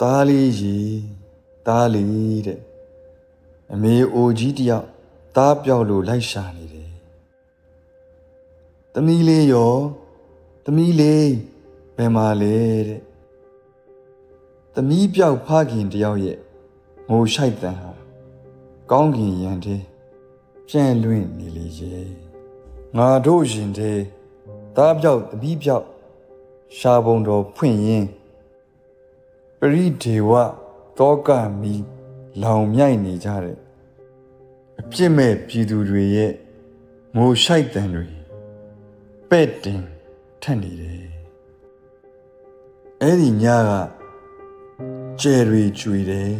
သားလေးရေသားလေးတဲ့အမေအိုကြီးတယောက်သားပြောက်လို့လိုက်ရှာနေတယ်သမီးလေးရောသမီးလေးဘယ်မှာလဲတဲ့သမီးပြောက်ဖခင်တယောက်ရဲ့ငိုရှိုက်တန်ဟာကောင်းကင်ရန်တဲ့ပြန့်လွင့်နေလေရဲ့ငါတို့ရင်တဲ့သားပြောက်သမီးပြောက်ရှာပုံတော်ဖွင့်ရင်းပ ရိဒေဝတောကမီလောင်မြိုက်နေကြတဲ့အပြစ်မဲ့ပြည်သူတွေရဲ့ငိုရှိုက်တန်တွေပဲ့တင်ထက်နေတယ်အဲ့ဒီညကကျယ်တွေကျွေတယ်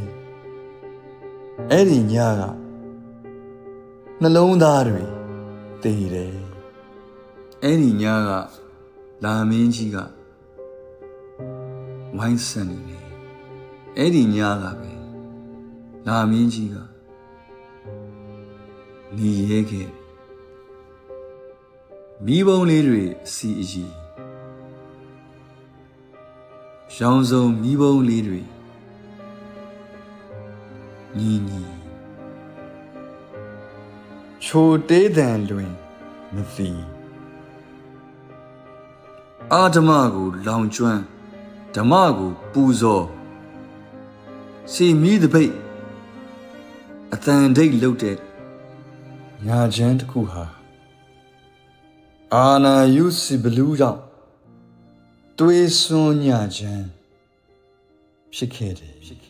အဲ့ဒီညကနှလုံးသားတွေတည်တယ်အဲ့ဒီညကလာမင်းကြီးကဝိုင်းဆန်နေတယ် အဲ့ဒီညကပဲလာမင်းကြီးကနေရဲခဲ့မိဘုံလေးတွေအစီအကြီးရောင်စုံမိဘုံလေးတွေညီညီချိုတေးတန်လွင်မသိအာဓမကိုလောင်ကျွမ်းဓမ္မကိုပူဇော် စီမီးတပိတ်အတန်ဒိတ်လုတ်တဲ့ညာချမ်းတစ်ခုဟာအာနာယုစီဘလူးကြောင့်တွေးစွန်းညာချမ်းဖြစ်ခဲ့တယ်ဖြစ်